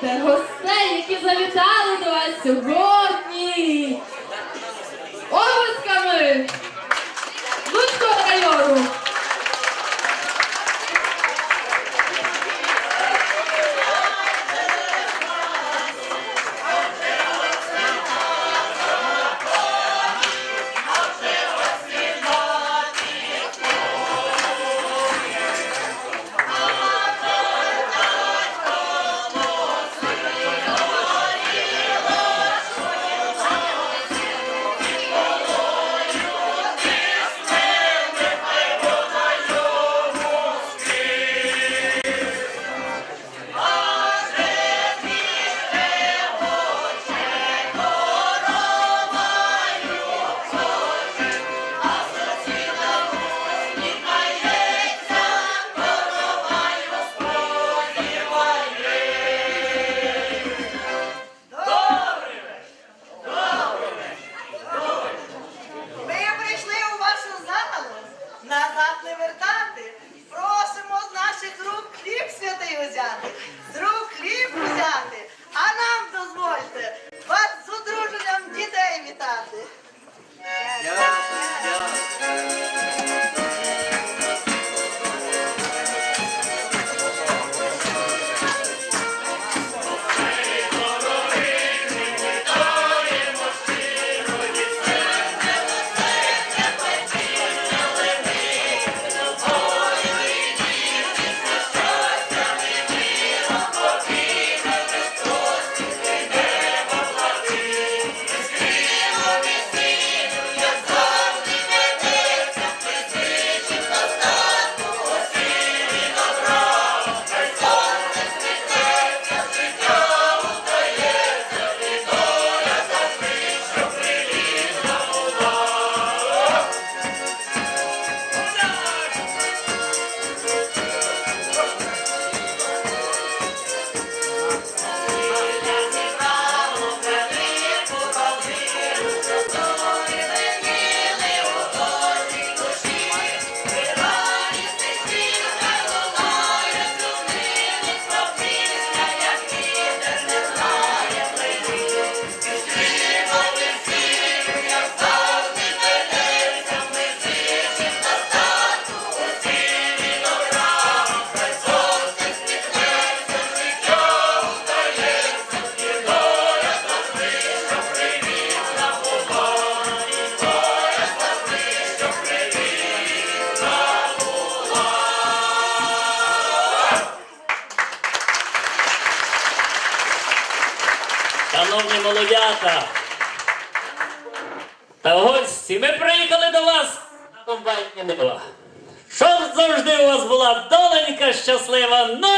Привітайте гостей, які завітали до вас сьогодні. Облисками no.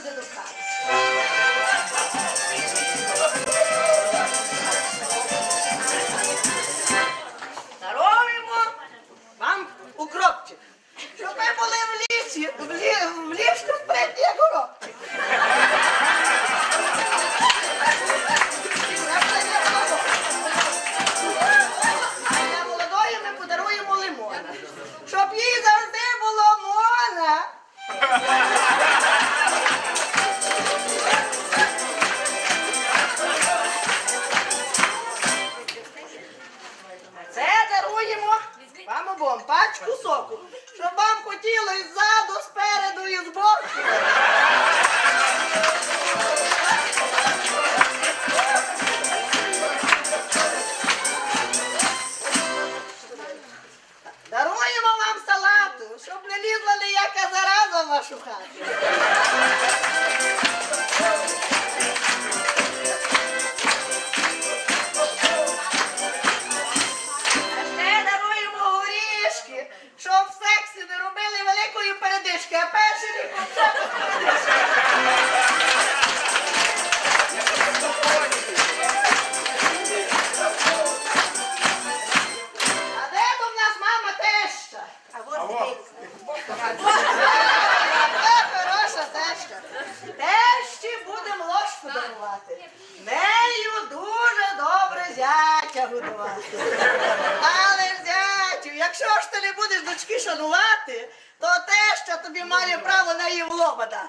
ed educata. шанувати, то те, що тобі має право на її лобода.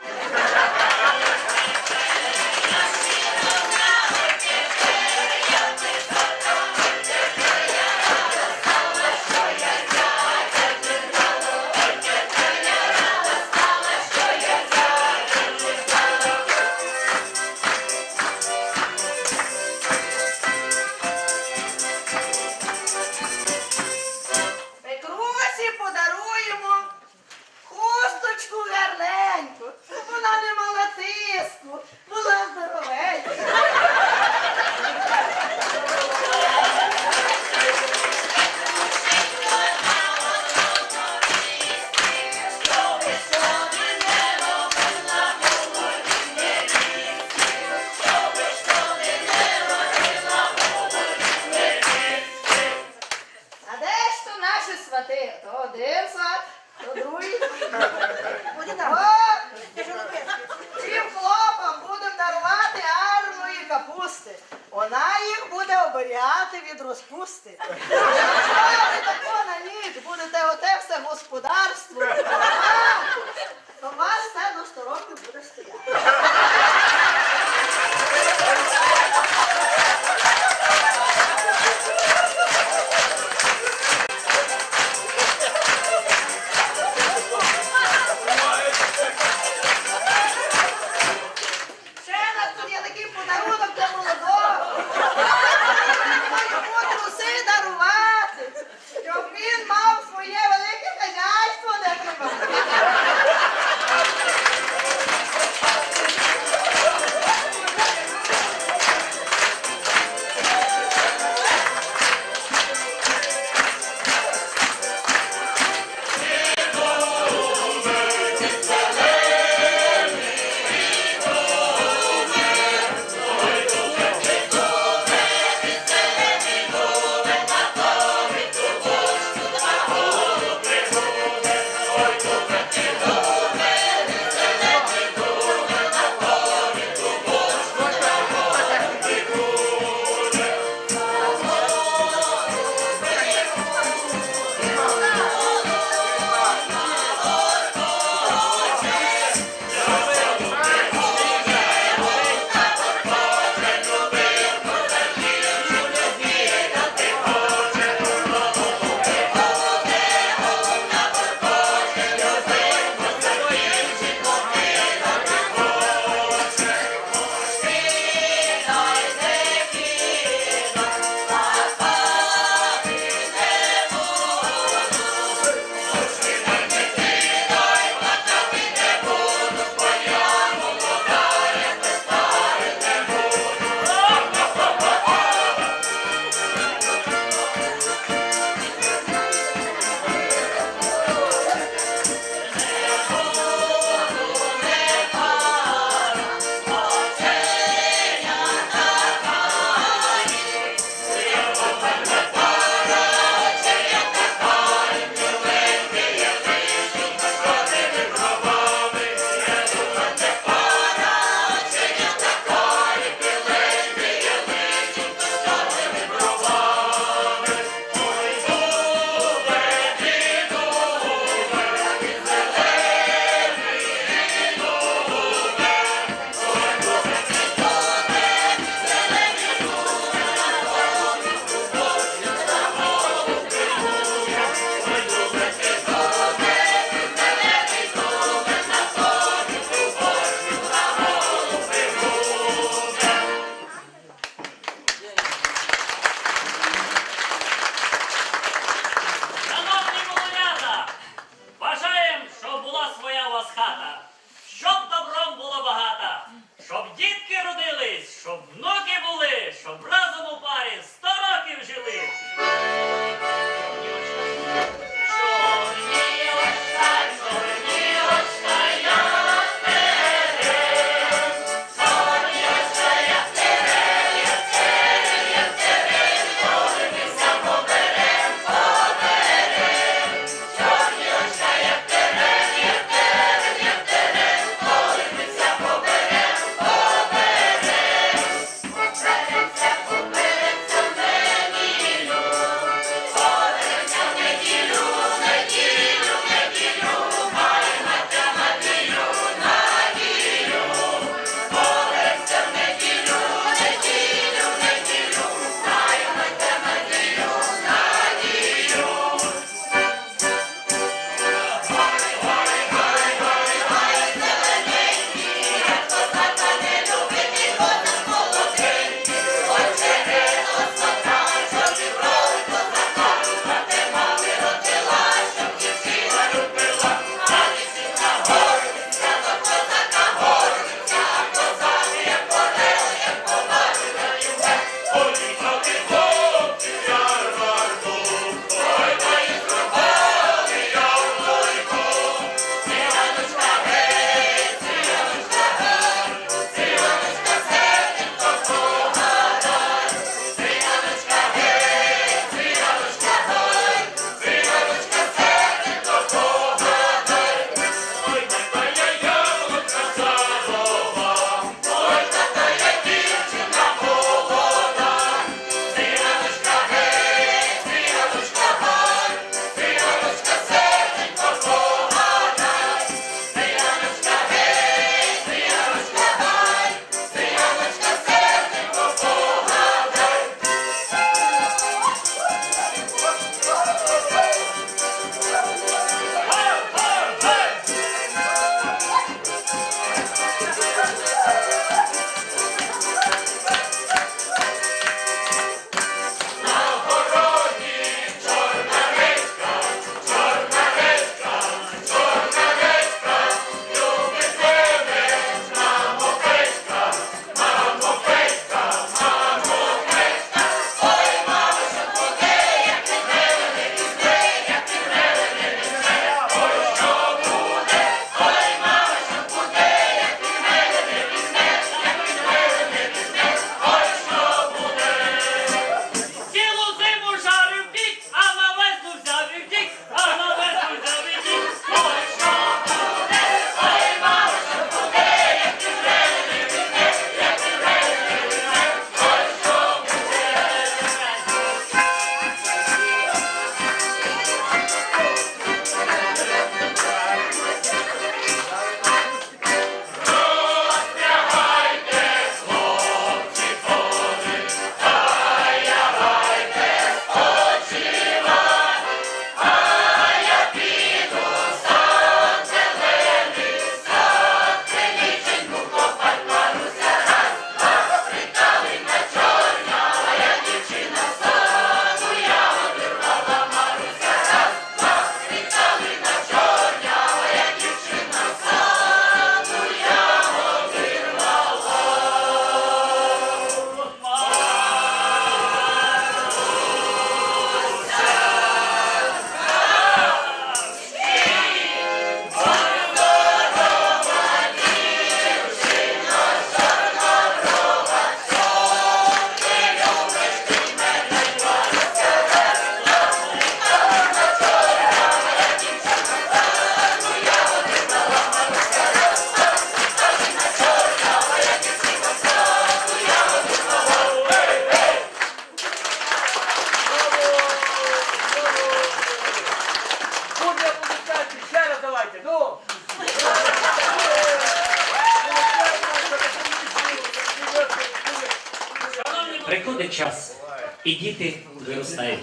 І діти виростають,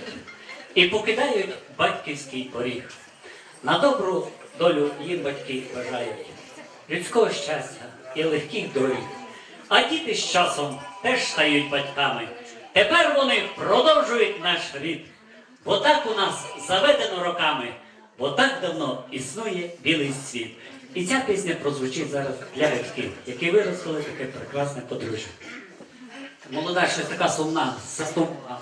і покидають батьківський поріг. На добру долю їм батьки бажають людського щастя і легких доріг. А діти з часом теж стають батьками. Тепер вони продовжують наш рід. Бо так у нас заведено роками, бо так давно існує білий світ. І ця пісня прозвучить зараз для батьків, які виростили таке прекрасне подружжя. Молода ще така сумна, заступна.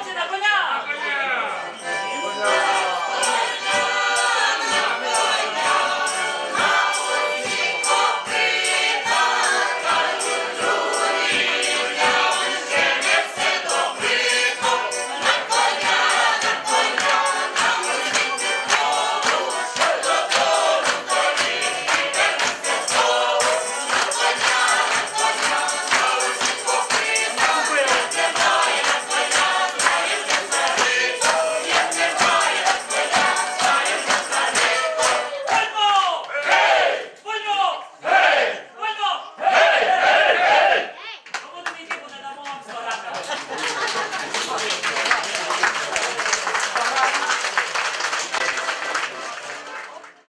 Watch it up.